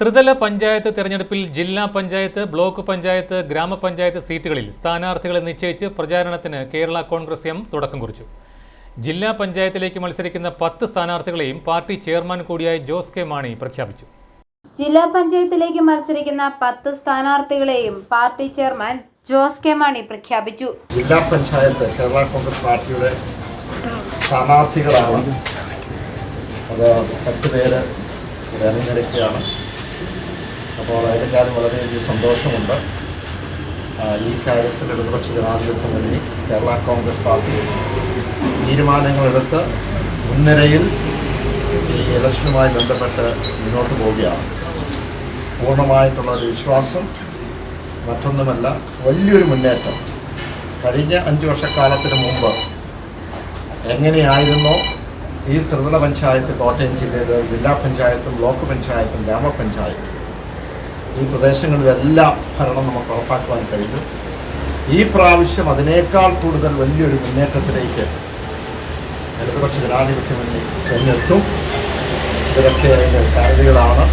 ത്രിതല പഞ്ചായത്ത് തെരഞ്ഞെടുപ്പിൽ ജില്ലാ പഞ്ചായത്ത് ബ്ലോക്ക് പഞ്ചായത്ത് ഗ്രാമപഞ്ചായത്ത് സീറ്റുകളിൽ സ്ഥാനാർത്ഥികളെ നിശ്ചയിച്ച് പ്രചാരണത്തിന് കേരള കോൺഗ്രസ് എം തുടക്കം കുറിച്ചു. ജില്ലാ പഞ്ചായത്തിലേക്ക് മത്സരിക്കുന്ന പത്ത് സ്ഥാനാർത്ഥികളെയും പാർട്ടി ചെയർമാൻ കൂടിയായ ജോസ് കെ മാണി പ്രഖ്യാപിച്ചു. ജില്ലാ പഞ്ചായത്തിലേക്ക് മത്സരിക്കുന്ന പത്ത് സ്ഥാനാർത്ഥികളെയും party chairman Jose K Mani പ്രഖ്യാപിച്ചു. ജില്ലാ പഞ്ചായത്ത് കേരള കോൺഗ്രസ് പാർട്ടിയുടെ സ്ഥാനാർത്ഥികളാണ്. അത് പത്ത് പേര് തിരഞ്ഞെടുക്കുകയാണ് അപ്പോൾ അതിന്റെ കാര്യം വളരെയധികം സന്തോഷമുണ്ട്. ഈ കാര്യത്തിൽ ഇടതുപക്ഷ ജനാധിപത്യം മുന്നണി കേരള കോൺഗ്രസ് പാർട്ടി തീരുമാനങ്ങളെടുത്ത് മുൻനിരയിൽ ഈ ഇലക്ഷനുമായി ബന്ധപ്പെട്ട് മുന്നോട്ട് പോവുകയാണ്. പൂർണമായിട്ടുള്ള ഒരു വിശ്വാസം മറ്റൊന്നുമല്ല വലിയൊരു മുന്നേറ്റം. കഴിഞ്ഞ അഞ്ച് വർഷക്കാലത്തിന് മുമ്പ് എങ്ങനെയായിരുന്നോ ഈ ത്രിതല പഞ്ചായത്ത് കോട്ടയം ജില്ലയിലെ ജില്ലാ പഞ്ചായത്തും ബ്ലോക്ക് പഞ്ചായത്തും ഗ്രാമപഞ്ചായത്തും ഈ പ്രദേശങ്ങളിലെല്ലാം ഭരണം നമുക്ക് ഉറപ്പാക്കുവാൻ കഴിഞ്ഞു. ഈ പ്രാവശ്യം അതിനേക്കാൾ കൂടുതൽ വലിയൊരു മുന്നേറ്റത്തിലേക്ക് ഇടതുപക്ഷ ജനാധിപത്യ മുന്നണി ചെന്നെത്തും ഇതൊക്കെ അതിന്റെ സാധ്യതകളാണ്.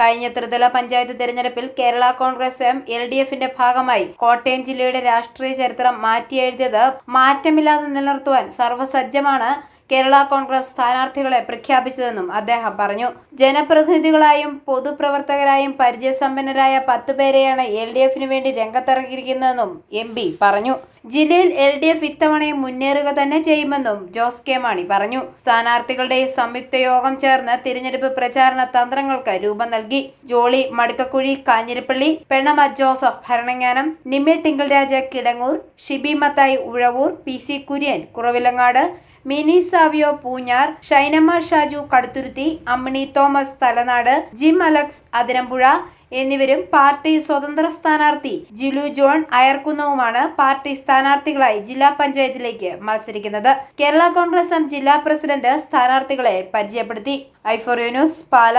കഴിഞ്ഞ ത്രിതല പഞ്ചായത്ത് തെരഞ്ഞെടുപ്പിൽ Kerala Congress M L D എഫിന്റെ ഭാഗമായി കോട്ടയം ജില്ലയുടെ രാഷ്ട്രീയ ചരിത്രം മാറ്റിയെഴുതിയത് മാറ്റമില്ലാതെ നിലനിർത്തുവാൻ സർവസജ്ജമാണ് കേരള കോൺഗ്രസ് സ്ഥാനാർത്ഥികളെ പ്രഖ്യാപിച്ചതെന്നും അദ്ദേഹം പറഞ്ഞു. ജനപ്രതിനിധികളായും പൊതുപ്രവർത്തകരായും പരിചയസമ്പന്നരായ പത്ത് പേരെയാണ് എൽ ഡി എഫിന് വേണ്ടി രംഗത്തിറങ്ങിയിരിക്കുന്നതെന്നും എം പി പറഞ്ഞു. ജില്ലയിൽ എൽ ഡി എഫ് ഇത്തവണയും മുന്നേറുക തന്നെ ചെയ്യുമെന്നും ജോസ് കെ മാണി പറഞ്ഞു. സ്ഥാനാർത്ഥികളുടെ സംയുക്ത യോഗം ചേർന്ന് തിരഞ്ഞെടുപ്പ് പ്രചാരണ തന്ത്രങ്ങൾക്ക് രൂപം നൽകി. ജോളി മടുക്കക്കുഴി കാഞ്ഞിരപ്പള്ളി പെണ്ണമ ജോസഫ് ഭരണങ്ങാനം നിമ്മി ടിങ്കിൾരാജ കിടങ്ങൂർ ഷിബി മത്തായി ഉഴവൂർ പി സി കുര്യൻ കുറവിലങ്ങാട് മിനി സാവിയോ പൂഞ്ഞാർ ഷൈനമ്മ ഷാജു കടുത്തുരുത്തി അമ്മിണി തോമസ് തലനാട് ജിം അലക്സ് അതിരമ്പുഴ എന്നിവരും പാർട്ടി സ്വതന്ത്ര സ്ഥാനാർത്ഥി ജിലു ജോൺ അയർക്കുന്നവുമാണ് പാർട്ടി സ്ഥാനാർത്ഥികളായി ജില്ലാ പഞ്ചായത്തിലേക്ക് മത്സരിക്കുന്നത്. കേരള കോൺഗ്രസ് എം ജില്ലാ പ്രസിഡന്റ് സ്ഥാനാർത്ഥികളെ പരിചയപ്പെടുത്തി. ഐഫോറിയോ ന്യൂസ് പാല.